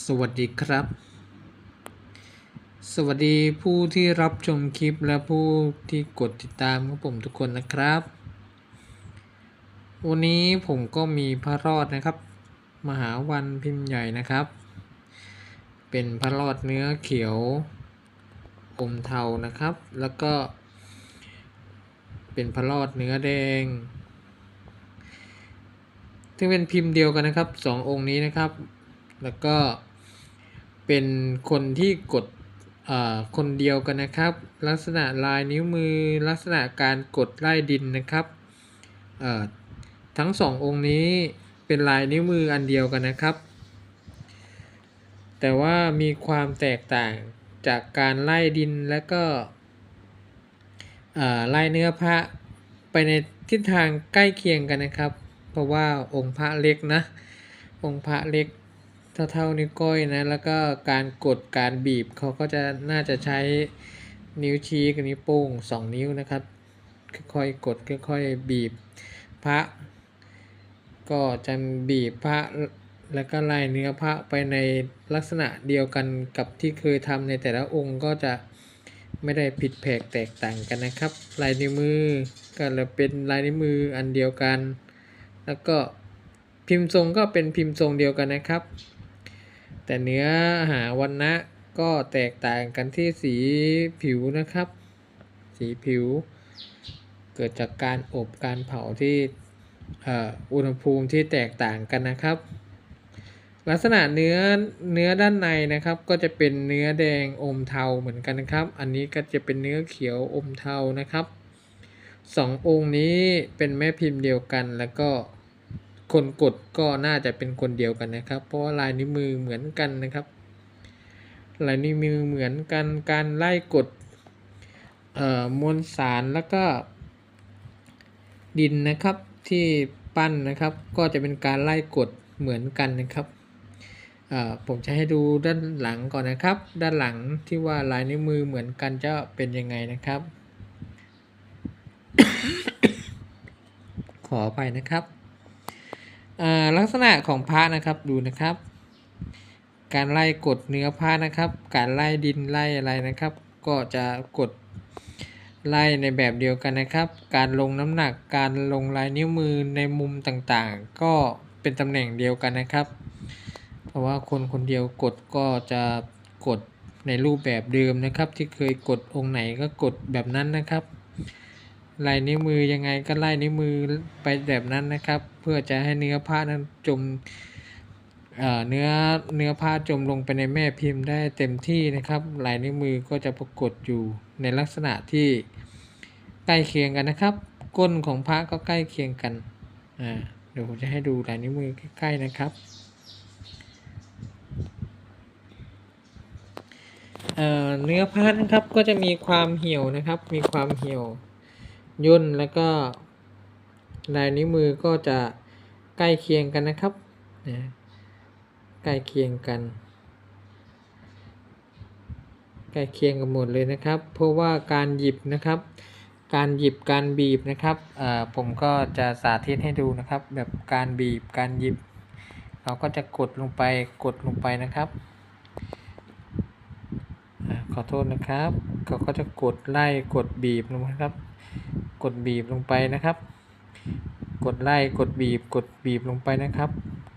สวัสดีครับ สวัสดีผู้ที่รับชมคลิปและผู้ที่กดติดตามของผมทุกคนนะครับ วันนี้ผมก็มีพระรอดนะครับ มหาวันพิมพ์ใหญ่นะครับ เป็นพระรอดเนื้อเขียวอมเทานะครับ แล้วก็ เป็นพระรอดเนื้อแดงซึ่งเป็นพิมพ์เดียวกันนะครับสององค์นี้นะครับ แล้วก็เป็นคนที่กดคนเดียวกันนะครับ ลักษณะลายนิ้วมือลักษณะการกดไล่ดินนะครับทั้งสององค์นี้เป็นลายนิ้วมืออันเดียวกันนะครับ แต่ว่ามีความแตกต่างจากการไล่ดินและก็ไล่เนื้อพระไปในทิศทางใกล้เคียงกันนะครับ เพราะว่าองค์พระเล็กนะ องค์พระเล็ก เท่าเท่านิ้วก้อยนะแล้วก็การกดการบีบเขาก็จะน่าจะใช้นิ้วชี้กับนิ้วโป้งสองนิ้วนะครับค่อยๆกดค่อยๆบีบพระ ก็จะบีบพระแล้วก็ไล่เนื้อพระไปในลักษณะเดียวกันกับที่เคยทำในแต่ละองค์ก็จะไม่ได้ผิดแผกแตกต่างกันนะครับ ลายนิ้วมือก็เลยเป็นลายนิ้วมืออันเดียวกัน แล้วก็พิมพ์ทรงก็เป็นพิมพ์ทรงเดียวกันนะครับ แต่เนื้อหาวันนะก็แตกต่างกันที่สีผิวนะครับ สีผิว เกิดจากการอบการเผาที่อุณหภูมิที่แตกต่างกันนะครับ ลักษณะเนื้อเนื้อด้านในนะครับ ก็จะเป็นเนื้อแดงอมเทาเหมือนกันนะครับ อันนี้ก็จะเป็นเนื้อเขียวอมเทานะครับสององค์นี้เป็นแม่พิมพ์เดียวกันแล้วก็ คนกดก็น่าจะเป็นคนเดียวกันนะครับ เพราะว่าลายนิ้วมือเหมือนกันนะครับ ลายนิ้วมือเหมือนกันการไล่กดมวลสารแล้วก็ ดินนะครับที่ปั้นนะครับ ก็จะเป็นการไล่กดเหมือนกันนะครับผมจะให้ดูด้านหลังก่อนนะครับ ด้านหลังที่ว่าลายนิ้วมือเหมือนกันจะเป็นยังไงนะครับ ขอไปนะครับ ลักษณะของพระนะครับดูนะครับ การไล่กดเนื้อพระนะครับ การไล่ดินไล่อะไรนะครับ ก็จะกดไล่ในแบบเดียวกันนะครับ การลงน้ำหนักการลงลายนิ้วมือในมุมต่างๆ ก็เป็นตำแหน่งเดียวกันนะครับ เพราะว่าคนคนเดียวกดก็จะกดในรูปแบบเดิมนะครับ ที่เคยกดองค์ไหนก็กดแบบนั้นนะครับ ลายนิ้วมือยังไงก็ไล่นิ้วมือไปแบบนั้นนะครับ เพื่อจะให้เนื้อผ้านั้นจมเนื้อเนื้อผ้าจมลงไปในแม่พิมพ์ได้เต็มที่นะครับ ลายนิ้วมือก็จะปรากฏอยู่ในลักษณะที่ใกล้เคียงกันนะครับ ก้นของพระก็ใกล้เคียงกันอ่าเดี๋ยวผมจะให้ดูลายนิ้วมือใกล้ๆนะครับเนื้อผ้านะครับก็จะมีความเหี่ยวนะครับ มีความเหี่ยว ย่นแล้วก็ลายนิ้วมือก็จะใกล้เคียงกันนะครับนะใกล้เคียงกัน ใกล้เคียงกันหมดเลยนะครับ เพราะว่าการหยิบนะครับ การหยิบการบีบนะครับผมก็จะสาธิตให้ดูนะครับ แบบการบีบการหยิบ เราก็จะกดลงไปกดลงไปนะครับ ขอโทษนะครับ เขาก็จะกดไล่กดบีบนะครับ กดบีบลงไปนะครับ กดไล่กดบีบ กดบีบลงไปนะครับ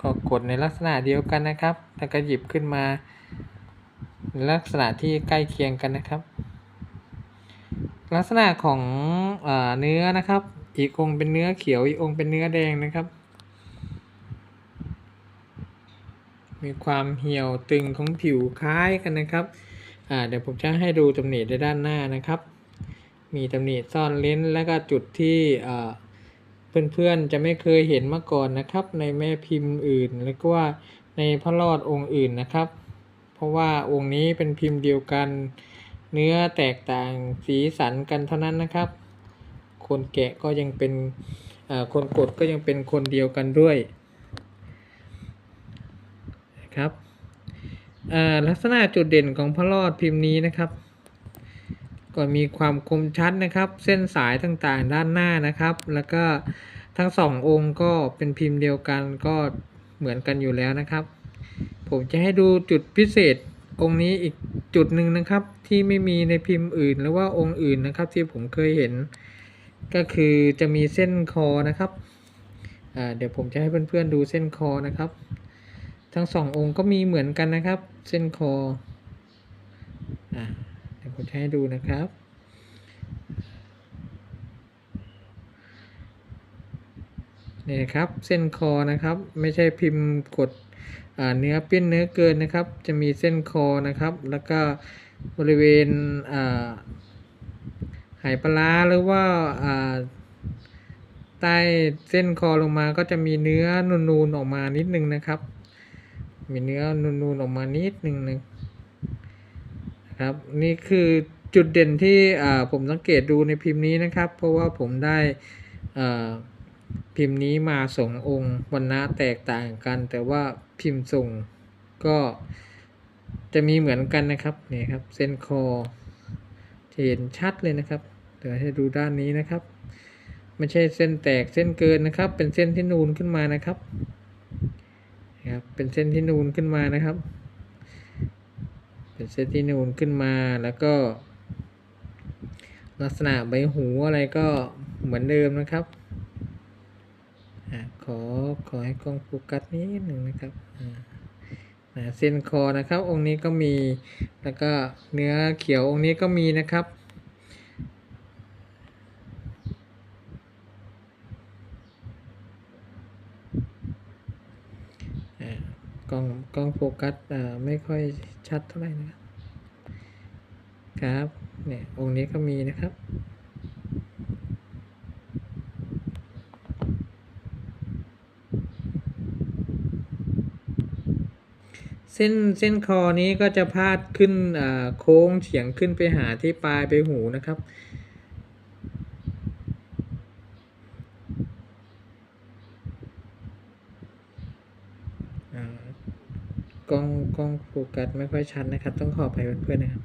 ก็กดในลักษณะเดียวกันนะครับ แล้วก็หยิบขึ้นมาในลักษณะที่ใกล้เคียงกันนะครับ ลักษณะของอเนื้อนะครับ อีกองเป็นเนื้อเขียวอีกองเป็นเนื้อแดงนะครับ มีความเหี่ยวตึงของผิวคล้ายกันนะครับ เดี๋ยวผมจะให้ดูตำหนิในด้านหน้านะครับ มีตำหนิซ่อนเลนส์และก็จุดที่เพื่อนๆจะไม่เคยเห็นมาก่อนนะครับ ในแม่พิมพ์อื่นแล้วก็ว่าในพระรอดองค์อื่นนะครับ เพราะว่าองค์นี้เป็นพิมพ์เดียวกัน เนื้อแตกต่างสีสันกันเท่านั้นนะครับ คนแกะก็ยังเป็นคนกดก็ยังเป็นคนเดียวกันด้วยนะครับ ลักษณะจุดเด่นของพระรอดพิมพ์นี้นะครับ ก็มีความคมชัดนะครับ เส้นสายต่างๆด้านหน้านะครับ แล้วก็ทั้งสององค์ก็เป็นพิมพ์เดียวกันก็เหมือนกันอยู่แล้วนะครับ ผมจะให้ดูจุดพิเศษองค์นี้อีกจุดหนึ่งนะครับที่ไม่มีในพิมพ์อื่น หรือว่าองค์อื่นนะครับ ที่ผมเคยเห็น ก็คือจะมีเส้นคอนะครับเดี๋ยวผมจะให้เพื่อนๆดูเส้นคอนะครับ ทั้งสององค์ก็มีเหมือนกันนะครับ เส้นคออ่าเดี๋ยวผมจะให้ดูนะครับ นี่ครับเส้นคอนะครับ ไม่ใช่พิมพ์กดเนื้อเปี้ยนเนื้อเกินนะครับ จะมีเส้นคอนะครับ แล้วก็บริเวณอ่าไหปลาหรือว่าอ่าใต้เส้นคอลงมาก็จะมีเนื้อนูนๆออกมานิดนึงนะครับ มีเนื้อนูนๆออกมานิดนึงนึงนะครับ นี่คือจุดเด่นที่อ่าผมสังเกตดูในพิมพ์นี้นะครับ เพราะว่าผมได้อ่าพิมพ์นี้มาสององค์วันนะแตกต่างกัน แต่ว่าพิมพ์ส่งก็จะมีเหมือนกันนะครับนี่ครับเส้นคอเห็นชัดเลยนะครับเดี๋ยวให้ดูด้านนี้นะครับ ไม่ใช่เส้นแตกเส้นเกินนะครับ เป็นเส้นที่นูนขึ้นมานะครับ นะครับเป็นเส้นที่นูนขึ้นมานะครับ เป็นเส้นที่นูนขึ้นมาแล้วก็ ลักษณะใบหูอะไรก็เหมือนเดิมนะครับอขอขอให้กล้องโฟกัสนิดหนึ่งนะครับเส้นคอนะครับ องค์นี้ก็มีแล้วก็เนื้อเขียวองค์นี้ก็มีนะครับอ่ากล้องกล้องโฟกัสไม่ค่อยชัดเท่าไหร่นะครับครับเนี่ยองค์นี้ก็มีนะครับเส้นเส้นคอนี้ก็จะพาดขึ้นโค้งเฉียงขึ้นไปหาที่ปลายไปหูนะครับ อ่า กล้องโฟกัสไม่ค่อยชัดนะครับ ต้องขออภัยเพื่อนๆนะครับ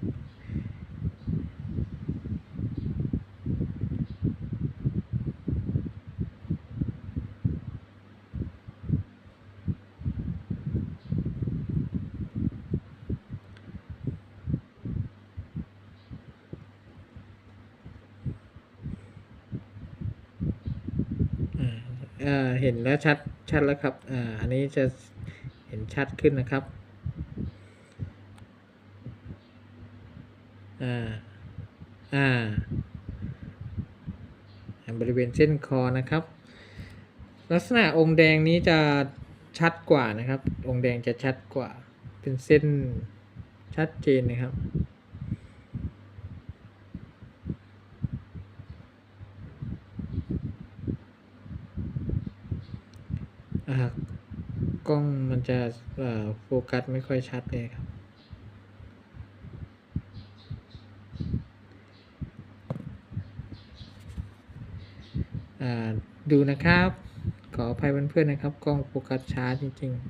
เห็นแล้วชัดชัดแล้วครับ อ่า อันนี้จะเห็นชัดขึ้นนะครับ อ่า อ่า บริเวณเส้นคอนะครับ ลักษณะองค์แดงนี้จะชัดกว่านะครับ องค์แดงจะชัดกว่า เป็นเส้นชัดเจนนะครับอ่ากล้องมันจะโฟกัสไม่ค่อยชัดเลยครับ อ่า ดูนะครับ ขออภัยเพื่อนๆนะครับ กล้องโฟกัสช้าจริงๆ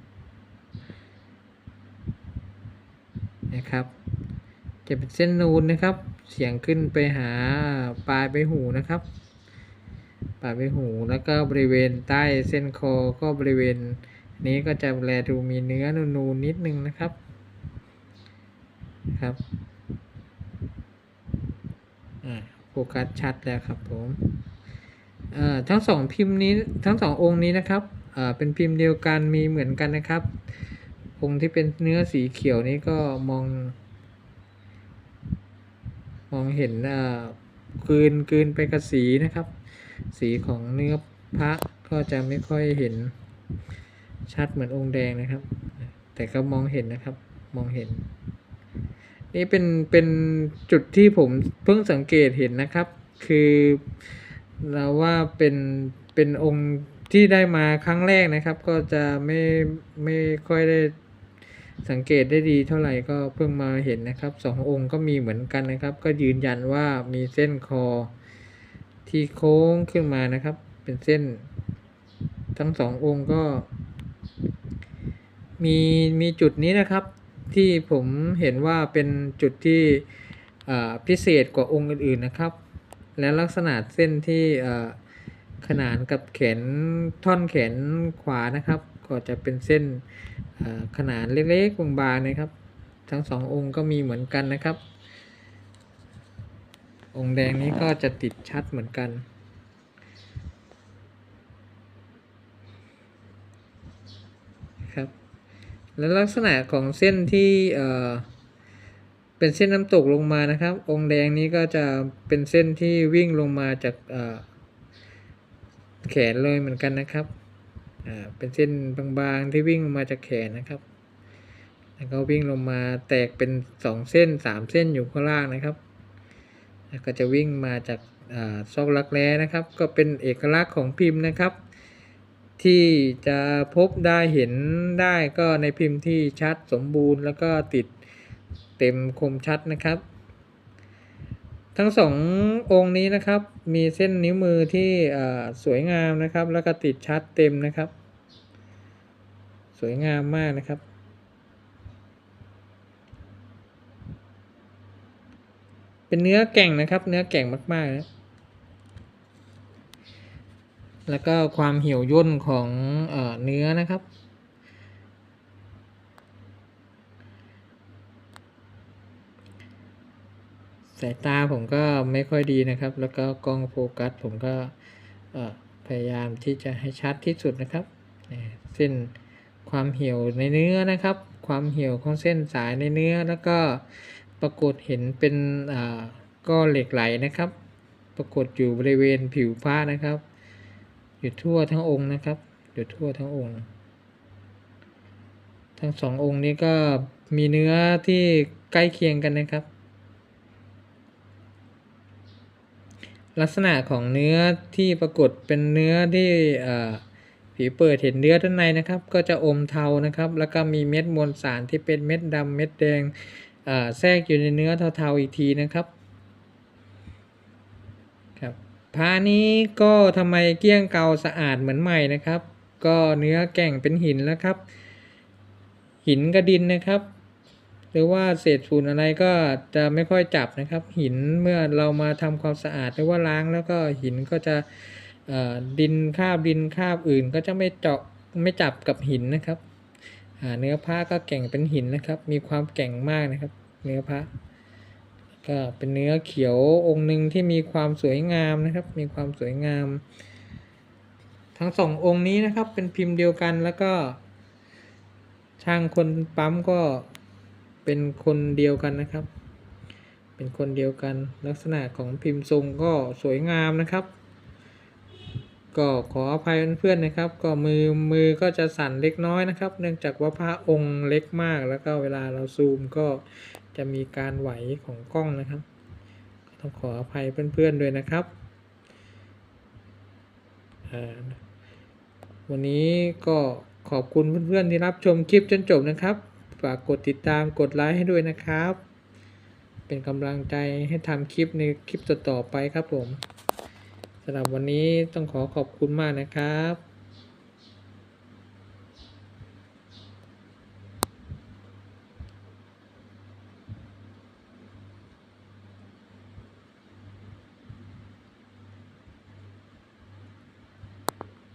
นะครับ จะเป็นเส้นนูนนะครับ เสียงขึ้นไปหาปลายใบหูนะครับ ปลายใบหูแล้วก็บริเวณใต้เส้นคอก็บริเวณนี้ก็จะแลดูมีเนื้อนูนๆนิดนึงนะครับ ครับโฟกัสชัดแล้วครับผม ทั้งสองพิมพ์นี้ทั้งสององค์นี้นะครับเป็นพิมพ์เดียวกันมีเหมือนกันนะครับ องค์ที่เป็นเนื้อสีเขียวนี้ก็มอง มองเห็นอ่ากลืนกลืนไปกับสีนะครับ สีของเนื้อพระก็จะไม่ค่อยเห็นชัดเหมือนองค์แดงนะครับ แต่ก็มองเห็นนะครับมองเห็น นี่เป็นเป็นจุดที่ผมเพิ่งสังเกตเห็นนะครับ คือ เราว่าเป็นเป็นองค์ที่ได้มาครั้งแรกนะครับ ก็จะไม่ไม่ค่อยได้สังเกตได้ดีเท่าไหร่ก็เพิ่งมาเห็นนะครับสององค์ก็มีเหมือนกันนะครับ ก็ยืนยันว่ามีเส้นคอที่โค้งขึ้นมานะครับ เป็นเส้น ทั้งสององค์ก็ มีมีจุดนี้นะครับ ที่ผมเห็นว่าเป็นจุดที่พิเศษกว่าองค์อื่นๆนะครับ และลักษณะเส้นที่ขนานกับแขนท่อนแขนขวานะครับ ก็จะเป็นเส้นขนาดเล็กๆบางๆนะครับ ทั้งสององค์ก็มีเหมือนกันนะครับ องค์แดงนี้ก็จะติดชัดเหมือนกันครับแล้วลักษณะของเส้นที่ เป็นเส้นน้ำตกลงมานะครับ องค์แดงนี้ก็จะเป็นเส้นที่วิ่งลงมาจากแขนเลยเหมือนกันนะครับเป็นเส้นบางๆที่วิ่งลงมาจากแขนนะครับ แล้วก็วิ่งลงมาแตกเป็นสองเส้นสามเส้นอยู่ข้างล่างนะครับแล้วก็จะวิ่งมาจากอซอกรักแร้นะครับ ก็เป็นเอกลักษณ์ของพิมพ์นะครับ ที่จะพบได้เห็นได้ก็ในพิมพ์ที่ชัดสมบูรณ์ แล้วก็ติด เต็มคมชัดนะครับ ทั้งสององค์นี้นะครับ มีเส้นนิ้วมือที่สวยงามนะครับ แล้วก็ติดชัดเต็มนะครับ สวยงามมากนะครับเป็นเนื้อแก่งนะครับ เนื้อแก่งมากๆนะแล้วก็ความเหี่ยวย่นของเออเนื้อนะครับายตาผมก็ไม่ค่อยดีนะครับ แล้วก็กล้องโฟกัสผมก็พยายามที่จะให้ชัดที่สุดนะครับเส้นความเหี่ยวในเนื้อนะครับ ความเหี่ยวของเส้นสายในเนื้อ แล้วก็ปรากฏเห็นเป็นก้อนเหล็กไหลนะครับ ปรากฏอยู่บริเวณผิวผ้านะครับ อยู่ทั่วทั้งองค์นะครับอยู่ทั่วทั้งองค์ ทั้งสององค์นี้ก็มีเนื้อที่ใกล้เคียงกันนะครับ ลักษณะของเนื้อที่ปรากฏเป็นเนื้อที่ผิวเปิดเห็นเนื้อด้านในนะครับ ก็จะอมเทานะครับ แล้วก็มีเม็ดมวลสารที่เป็นเม็ดดำเม็ดแดงแทรกอยู่ในเนื้อเทาๆอีกทีนะครับครับผ้านี้ก็ทำไมเกี้ยงเกาสะอาดเหมือนใหม่นะครับ ก็เนื้อแก่งเป็นหินแล้วครับ หินกระดินนะครับ หรือว่าเศษฝุ่นอะไรก็จะไม่ค่อยจับนะครับ หินเมื่อเรามาทำความสะอาดหรือว่าล้างแล้วก็หินก็จะดินคาบดินคาบอื่น ก็จะไม่เจาะไม่จับกับหินนะครับเนื้อผ้าก็แก่งเป็นหินนะครับ มีความแก่งมากนะครับ เนื้อผ้าก็เป็นเนื้อเขียวองค์หนึ่งที่มีความสวยงามนะครับ มีความสวยงาม ทั้งสององค์นี้นะครับเป็นพิมพ์เดียวกันแล้วก็ช่างคนปั๊มก็ เป็นคนเดียวกันนะครับ เป็นคนเดียวกันลักษณะของพิมพ์ทรงก็สวยงามนะครับ ก็ขออภัยเพื่อนๆนะครับ ก็มือมือก็จะสั่นเล็กน้อยนะครับ เนื่องจากว่าพระองค์เล็กมาก แล้วก็เวลาเราซูมก็จะมีการไหวของกล้องนะครับต้องขออภัยเพื่อนๆด้วยนะครับวันนี้ก็ขอบคุณเพื่อนๆที่รับชมคลิปจนจบนะครับ ฝากกดติดตามกดไลค์ให้ด้วยนะครับ เป็นกำลังใจให้ทำคลิปในคลิปต่อๆไปครับผมสำหรับวันนี้ต้องขอขอบคุณมากนะครับ